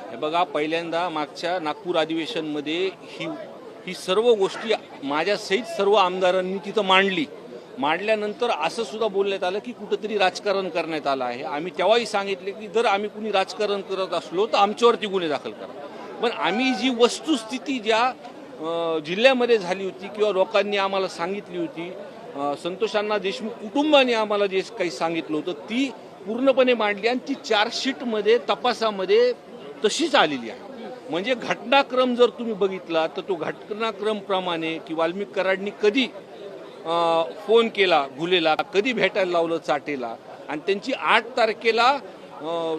हे बघा पहिल्यांदा मागच्या नागपूर अधिवेशनमध्ये ही ही सर्व गोष्टी माझ्यासहित सर्व आमदारांनी तिथं मांडली. मांडल्यानंतर असं सुद्धा बोलण्यात आलं की कुठंतरी राजकारण करण्यात आलं आहे. आम्ही तेव्हाही सांगितले की जर आम्ही कुणी राजकारण करत असलो तर आमच्यावरती गुन्हे दाखल करा. पण आम्ही जी वस्तुस्थिती ज्या जिल्ह्यामध्ये झाली होती किंवा लोकांनी आम्हाला सांगितली होती संतोषांना देशमुख कुटुंबाने आम्हाला जे काही सांगितलं होतं ती पूर्णपणे मांडली आणि ती चार्जशीटमध्ये तपासामध्ये तशीच आलेली आहे. म्हणजे घटनाक्रम जर तुम्ही बघितला तर तो घटनाक्रमप्रमाणे की वाल्मिक कराडनी कधी फोन केला घुलेला कधी भेटायला लावलं चाटेला आणि त्यांची आठ तारखेला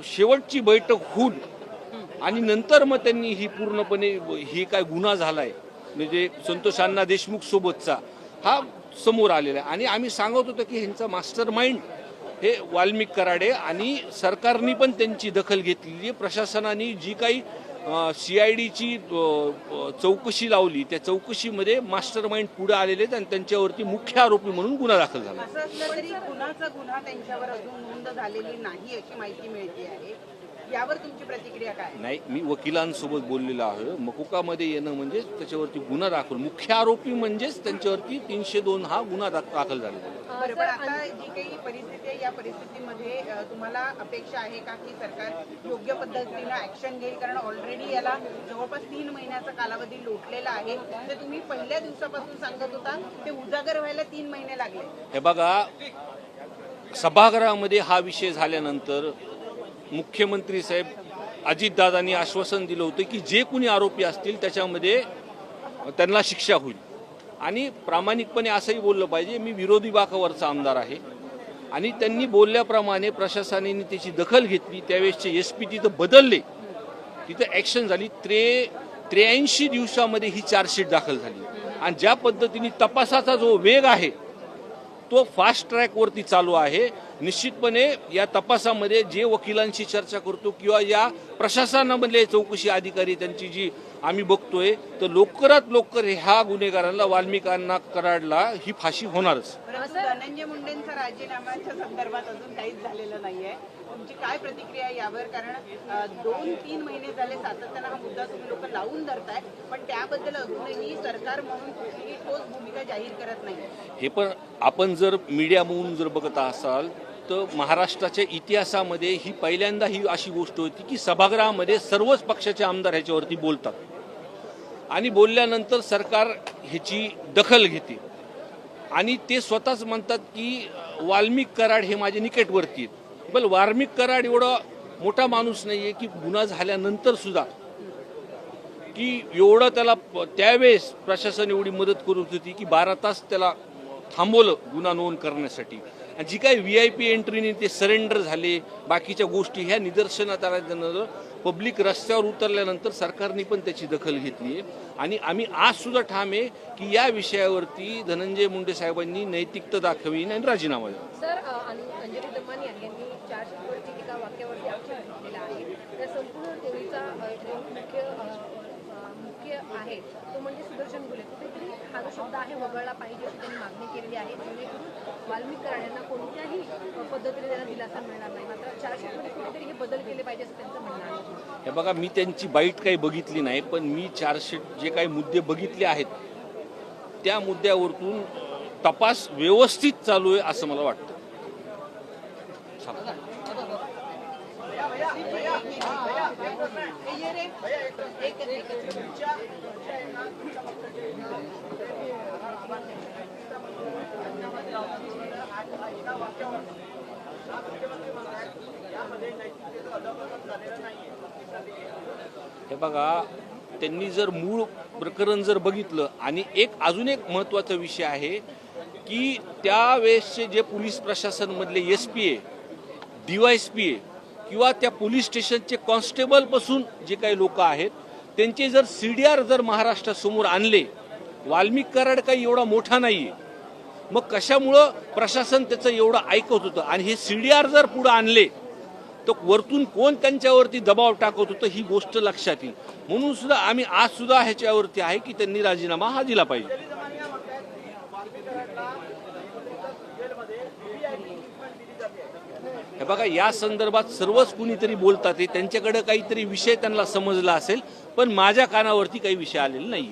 शेवटची बैठक होऊन आणि नंतर मग त्यांनी ही पूर्णपणे ही काय गुन्हा झालाय म्हणजे संतोष अण्णा देशमुख सोबतचा हा समोर आलेला आहे. आणि आम्ही सांगत होतो की ह्यांचा मास्टर माइंड हे वाल्मिक कराडे आणि सरकारने पण त्यांची दखल घेतलेली आहे. प्रशासनाने जी काही सी आय डीची चौकशी लावली त्या चौकशीमध्ये मास्टर माइंड पुढे आलेले आहेत आणि त्यांच्यावरती मुख्य आरोपी म्हणून गुन्हा दाखल झाला. असं असलं तरी गुन्हाचा गुन्हा त्यांच्यावर अजून नोंद झालेली नाही अशी माहिती मिळते आहे. यावर तुमची प्रतिक्रिया काय? नाही मी वकिलांसोबत बोललेलो आहे. मकुकामध्ये येणं म्हणजे त्याच्यावरती गुन्हा दाखल. मुख्य आरोपी म्हणजेच त्यांच्यावरती तीनशे दोन हा गुन्हा दाख- दाखल झालेला आहे. बरं पण आता जी काही परिस्थिती आहे या परिस्थितीमध्ये अ, तुम्हाला अपेक्षा आहे का की सरकार योग्य पद्धतीनं ऍक्शन घेईल? कारण ऑलरेडी याला जवळपास तीन महिन्याचा कालावधी लोटलेला आहे. तर तुम्ही पहिल्या दिवसापासून सांगत होता ते उजागर व्हायला तीन महिने लागले. हे बघा सभागृहामध्ये हा विषय झाल्यानंतर मुख्यमंत्री साहेब अजितदादांनी आश्वासन दिलं होतं की जे कुणी आरोपी असतील त्याच्यामध्ये त्यांना शिक्षा होईल. आणि प्रामाणिकपणे असंही बोललं पाहिजे मी विरोधी बाकावरचा आमदार आहे. आणि त्यांनी बोलल्याप्रमाणे प्रशासनाने त्याची दखल घेतली. त्यावेळेसचे एस पी तिथं बदलले. तिथं ॲक्शन झाली. त्रे त्र्याऐंशी दिवसामध्ये ही चार्जशीट दाखल झाली. आणि ज्या पद्धतीने तपासाचा जो वेग आहे तो फास्ट ट्रॅकवरती चालू आहे. निश्चितपणे या तपासामध्ये जे वकिलांशी चर्चा करतो किंवा या प्रशासनामधले चौकशी अधिकारी त्यांची जी आम्ही बघतोय तर लवकरात लवकर ह्या गुन्हेगारांना वाल्मिकांना कराडला ही फाशी होणारच. धनंजय मुंडेंचा राजीनाम्याच्या संदर्भात अजून काहीच झालेलं नाहीये. तुमची काय प्रतिक्रिया यावर? कारण दोन तीन महिने झाले सातत्यानं हा मुद्दा तुम्ही लोक लावून धरताय पण त्याबद्दल अजूनही सरकार म्हणून कुठलीही ठोस भूमिका जाहीर करत नाही. हे पण आपण जर मीडिया म्हणून जर बघत असाल तर महाराष्ट्राच्या इतिहासामध्ये ही पहिल्यांदा ही अशी गोष्ट होती की सभागृहामध्ये सर्वच पक्षाचे आमदार ह्याच्यावरती बोलतात. आणि बोलल्यानंतर सरकार ह्याची दखल घेते. आणि ते स्वतःच म्हणतात की वाल्मिक कराड हे माझे निकटवर्ती आहेत. बल वार्मिक कराड एवढा मोठा माणूस नाहीये की गुन्हा झाल्यानंतर सुद्धा की एवढं त्याला त्यावेळेस प्रशासन एवढी मदत करत होती की बारा तास त्याला थांबवलं गुन्हा नोंद करण्यासाठी. आणि जी काही व्ही आय पी एंट्रीने ते सरेंडर झाले बाकीच्या गोष्टी ह्या निदर्शनात आल्यानंतर पब्लिक रस्त्यावर उतरल्यानंतर सरकारने पण त्याची दखल घेतली आहे. आणि आम्ही आज सुद्धा ठाम आहे की या विषयावरती धनंजय मुंडे साहेबांनी नैतिकता दाखवी आणि राजीनामा द्यावा. चार्जवरती एका वाक्यावरती आक्षेप घेतलेला आहे. त्या संपूर्ण देवीचा जो मुख्य मुख्य आहे तो म्हणजे सुदर्शन गुले कुठेतरी हा जो शब्द आहे वगळला पाहिजे अशी त्यांनी मागणी केलेली आहे. जेणेकरून वाल्मिक कोणत्याही पद्धतीने त्यांना दिलासा मिळणार नाही. मात्र चार्जशीटमध्ये कुठेतरी हे बदल केले पाहिजे असं त्यांचं म्हणणं आहे. हे बघा मी त्यांची बाईट काही बघितली नाही पण मी चार्जशीट जे काही मुद्दे बघितले आहेत त्या मुद्द्यावरतून तपास व्यवस्थित चालू आहे असं मला वाटतं. हे हे बघा त्यांनी जर मूळ प्रकरण जर बघितलं आणि एक अजून एक महत्त्वाचा विषय आहे की त्यावेळेसचे जे पोलीस प्रशासनमधले एस पी ए डीवायस पी ए किंवा त्या पोलीस स्टेशनचे कॉन्स्टेबलपासून जे काही लोक आहेत त्यांचे जर सी डी आर जर महाराष्ट्रासमोर आणले वाल्मिक कराड काही एवढा मोठा नाही आहे मग कशामुळं प्रशासन त्याचं एवढं ऐकत होतं? आणि हे सी डी आर जर पुढं आणले तर वरतून कोण त्यांच्यावरती दबाव टाकत होतं ही गोष्ट लक्षात येईल. म्हणून सुद्धा आम्ही आज सुद्धा ह्याच्यावरती आहे की त्यांनी राजीनामा हा दिला पाहिजे. हे बघा या संदर्भात सर्वच कुणीतरी बोलतात त्यांच्याकडे काहीतरी विषय त्यांना समजला असेल पण माझ्या कानावरती काही विषय आलेला नाही